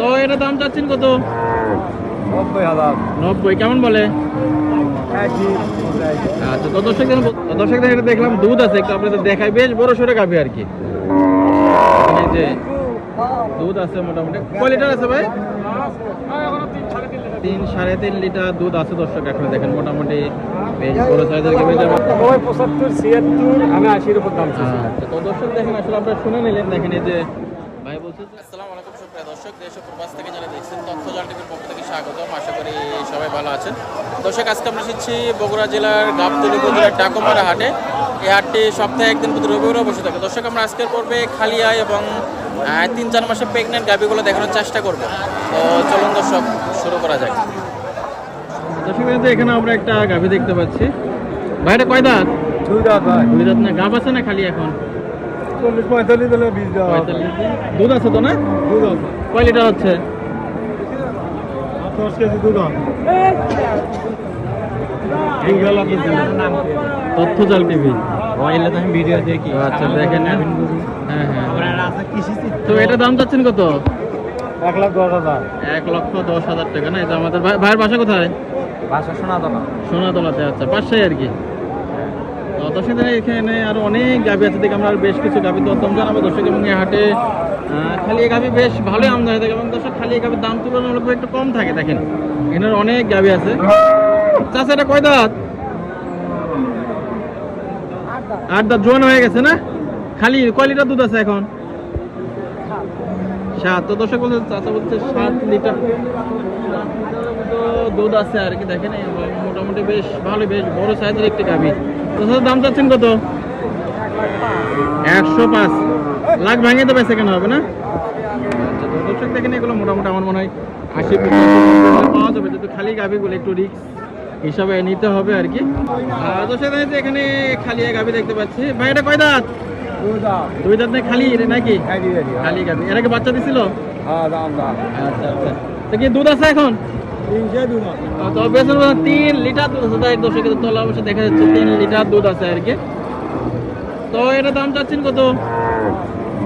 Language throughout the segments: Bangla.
তো এটা দাম চাচ্ছেন কত? নব্বই হাজার। নব্বই কেমন বলে? আচ্ছা তো দর্শক দর্শক এটা দেখলাম দুধ আছে একটু আপনাদের দেখাই বেশ বড় সড়ো গাভি আর কি। যে দুধ আছে মোটামুটি। কয় লিটার আছে ভাই? তিন সাড়ে তিন লিটার দুধ আছে দর্শক এখন দেখেন মোটামুটি বেশ বড় সাইজের গাভি। যেমন পঁচাত্তর ছিয়াত্তর আমি আশির উপর দাম আচ্ছা তো দর্শক দেখেন আসলে আপনারা শুনে নিলেন দেখেন এই যে ভাই বলছে আসসালামু আলাইকুম দর্শক দেশ ও প্রবাস থেকে যারা দেখছেন তথ্য জাল টিভির পক্ষ থেকে স্বাগতম। আশা করি সবাই ভালো আছেন। দর্শক আজকে আমরা এসেছি বগুড়া জেলার গাবতলী উপজেলার ডাকুমারা হাটে। এই হাটটি সপ্তাহে একদিন প্রতি রবিবারও বসে থাকে। দর্শক আমরা আজকের পর্বে খালিয়া এবং তিন চার মাসে প্রেগনেন্ট গাভিগুলো দেখানোর চেষ্টা করব। তো চলুন দর্শক শুরু করা যাক। দর্শক এখানে আমরা একটা গাভি দেখতে পাচ্ছি। ভাইটা কয় দাঁত? দুই দাঁত ভাই। দুই দাঁত না গাভ আছে না খালি এখন? চল্লিশ পঁয়তাল্লিশ দিলে বিশ দেওয়া পঁয়তাল্লিশ দুধ আছে তো না? দুধ আছে। কয় লিটার হচ্ছে? দশ কেজি দুধ তথ্য জাল টিভি। তো আমি ভিডিও দেখি। আচ্ছা দেখেন হ্যাঁ হ্যাঁ। কৃষি তো এটা দাম চাচ্ছেন কত? এক লাখ দশ হাজার। এক লক্ষ দশ হাজার টাকা না? এটা আমাদের ভাই- ভাইয়ের বাসা কোথায়? বাসা না সোনাতলাতে আচ্ছা পাঁচশাই আর কি। দর্শক এখানে আরও অনেক গাভি আছে, দেখে আমরা আর বেশ কিছু গাভি দরদাম জানাব দর্শক, এবং হাটে খালি গাভি বেশ ভালোই আমদানি থাকে, এবং দর্শক খালি গাভির দাম তুলনামূলক একটু কম থাকে, দেখেন। এখানে অনেক গাভি আছে। চাষা এটা কয় দাঁত? আট দাঁত। জোয়ান হয়ে গেছে না? খালি কয় লিটার দুধ আছে এখন? সাত। তো দর্শক বলছে চাচা বলছে সাত লিটার। দুধ আছে আর কি দেখেন মোটামুটি বেশ ভালো বেশ বড় সাইজের একটি গাভি। তো দাম চাচ্ছেন কত? একশো পাঁচ। লাখ ভাঙিয়ে তো বেঁচে কেন হবে না? আচ্ছা দর্শক দেখেন এগুলো মোটামুটি আমার মনে হয় আশি পাওয়া যাবে যেহেতু খালি গাভিগুলো একটু রিক্স হিসাবে নিতে হবে আর কি। দর্শক দেখেন এখানে খালি গাভি দেখতে পাচ্ছি। ভাই এটা কয় দাঁত? দুই দাঁত। নেই খালি নাকি? খালি গাভি এর আগে বাচ্চা দিছিল? হ্যাঁ আচ্ছা আচ্ছা। তো কি দুধ আছে এখন? তিন লিটার দুধ আছে তাই দর্শক তলা অবশ্য দেখা যাচ্ছে তিন লিটার দুধ আছে আর কি। তো এটা দাম চাচ্ছেন কত?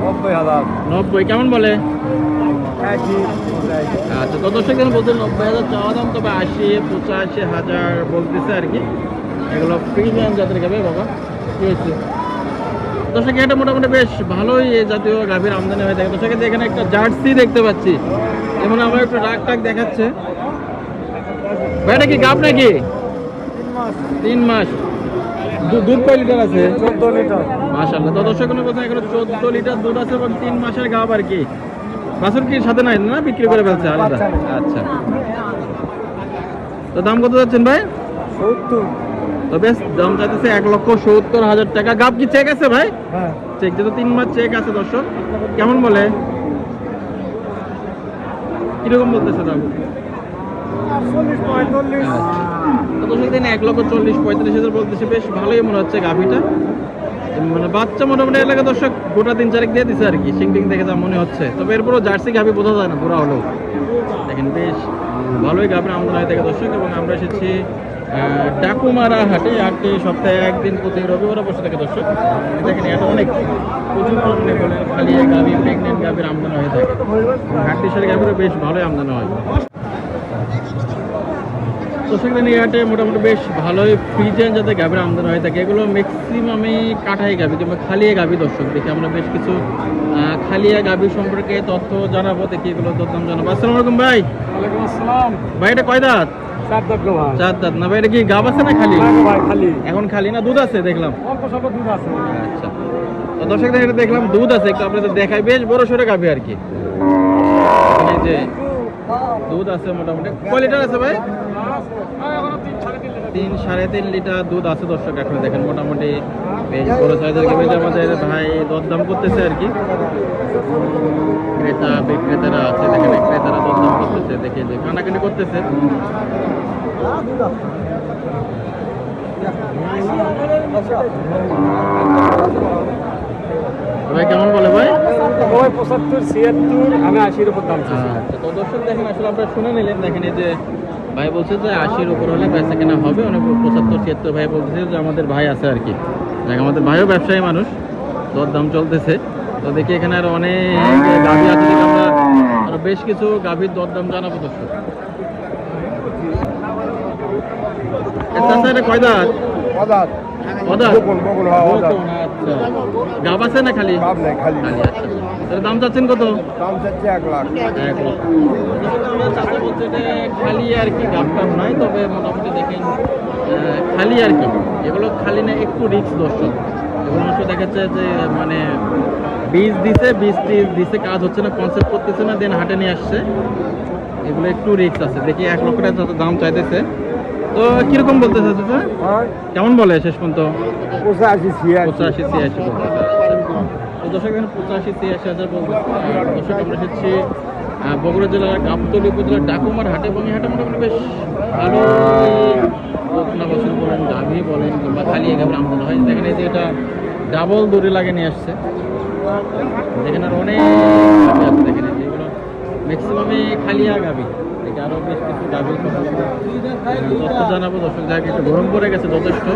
নব্বই হাজার। নব্বই কেমন বলে? আচ্ছা তো দর্শক যেন বলতে নব্বই হাজার চাওয়া দাম তবে আশি পঁচাশি হাজার বলতেছে আর কি। এগুলো প্রিমিয়াম জাতের গাবে বাবা। কি হয়েছে? দর্শক এটা মোটামুটি বেশ ভালোই এই জাতীয় গাভীর আমদানি হয়ে থাকে। দর্শক এখানে একটা জার্সি দেখতে পাচ্ছি। যেমন আমার একটু রাগ টাক দেখাচ্ছে। ভাইটা কি গাব নাকি? তিন মাস। দুধ কয় লিটার আছে? চোদ্দ লিটার। মাশাল্লাহ তো দর্শক কোনো কথা এখানে চোদ্দ লিটার দুধ আছে এবং তিন মাসের গাব আর কি। বাছুর কি সাথে নাই না বিক্রি করে ফেলছে? আলাদা। আচ্ছা। তো দাম কত যাচ্ছেন ভাই? সত্তর। তো বেশ দাম চাইতেছে এক লক্ষ সত্তর হাজার টাকা। গাব কি চেক আছে ভাই? হ্যাঁ। চেক যেহেতু তিন মাস চেক আছে দর্শক। কেমন বলে? কীরকম বলতেছে দাম? এক লক্ষ চল্লিশ, পঁয়তাল্লিশ হাজার বেশ ভালোই মনে হচ্ছে গাভিটা। মানে বাচ্চা মোটামুটি এলাকা দর্শক গোটা তিন চারেক দিয়ে আর কি সিং দেখে যা মনে হচ্ছে। তবে এরপরও জার্সি গাভি বোঝা যায় না পুরা হলেও। ভালোই গাভির আমদানি থাকে দর্শক, এবং আমরা এসেছি ডাকুমারা হাটে। এই সপ্তাহে একদিন প্রতি রবিবার বসে থাকে দর্শক। দেখেন এটা অনেক প্রচুর আমদানি হয়ে থাকে। হাটটি সারি বেশ ভালোই আমদানি হয়। সেখানে এই হাটে মোটামুটি বেশ ভালোই ফ্রিজেন যাতে গাভীর আমদানি হয়ে থাকে। এগুলো ম্যাক্সিমামই কাঠাই গাভী কিংবা খালিয়ে গাভী দর্শক দেখি আমরা বেশ কিছু খালিয়া গাভী সম্পর্কে তথ্য জানাব দেখি এগুলো দরদাম জানাব। আসসালামু আলাইকুম ভাই। ওয়ালাইকুম আসসালাম। ভাই এটা কয় দাঁত? চার দাঁত ভাই। চার দাঁত না ভাই এটা কি গাব আছে না খালি? ভাই খালি। এখন খালি না দুধ আছে? দেখলাম। অল্প স্বল্প দুধ আছে। আচ্ছা। তো দর্শক এটা দেখলাম দুধ আছে একটু আপনাদের দেখাই। বেশ বড় সড়ো গাভী আর কি। এই যে দুধ আছে মোটামুটি। কয় লিটার আছে ভাই? তিন সাড়ে তিন লিটার দুধ আছে দর্শক, এখন দেখেন মোটামুটি আমাদের ভাই দরদাম করতেছে আর কি। ক্রেতা বিক্রেতারা আছে, দেখেন ক্রেতারা দরদাম করতেছে, দেখে যে কানাকানি করতেছে। ভাই, কেমন বলে ভাই? নব্বই পঁচাত্তর ছিয়াত্তর আমি আশির উপর দাম আচ্ছা তো দর্শক দেখেন আসলে আপনারা শুনে নিলেন দেখেন এই যে ভাই বলছে যে আশির উপর হলে বেচা কেনা হবে অনেক পঁচাত্তর ছিয়াত্তর ভাই বলতেছে যে আমাদের ভাই আছে আর কি। দেখ আমাদের ভাইও ব্যবসায়ী মানুষ দর দাম চলতেছে। তো দেখি এখানে আর অনেক গাভি আছে আমরা আর বেশ কিছু গাভীর দরদাম জানাব দর্শক। কয় দাঁত? কদাত। পদার্থ আচ্ছা। গাব আছে না খালি? খালি। আচ্ছা তাহলে দাম চাচ্ছেন কত? দাম চাচ্ছে এক লাখ। এক বলছে যে খালি আর কি গাব টাপ নাই তবে মোটামুটি দেখেন খালি আর কি। এগুলো খালি না একটু রিক্স দর্শক। এগুলো অংশ দেখাচ্ছে যে মানে বীজ দিছে বীজ টিজ দিছে কাজ হচ্ছে না কনসেপ্ট করতেছে না দেন হাটে নিয়ে আসছে। এগুলো একটু রিক্স আছে। দেখি এক লক্ষ টাকা যত দাম চাইতেছে। তো কীরকম বলতেছে চাচা? কেমন বলে শেষ পর্যন্ত? পঁচাশি ছিয়াশি। পঁচাশি ছিয়াশি বলতেছে। তো দর্শক এখানে পঁচাশি, ছিয়াশি হাজার দর্শক, আমরা এসেছি বগুড়া জেলার গাবতলী উপজেলার ডাকুমার হাটে। এবং হাটে মোটামুটি বেশ ভালো বকনা বছর বলেন গাভী বলেন কিংবা খালি গাভীর আমদানি হয়। এই যে এটা ডাবল দড়ি লাগে নিয়ে আসছে। আর অনেক আছে। দেখেন এই যে এগুলো ম্যাক্সিমামে খালিয়া গাভী আরও বেশ কিছু জানাব। দর্শক জায়গায় একটু গরম পড়ে গেছে যথেষ্ট।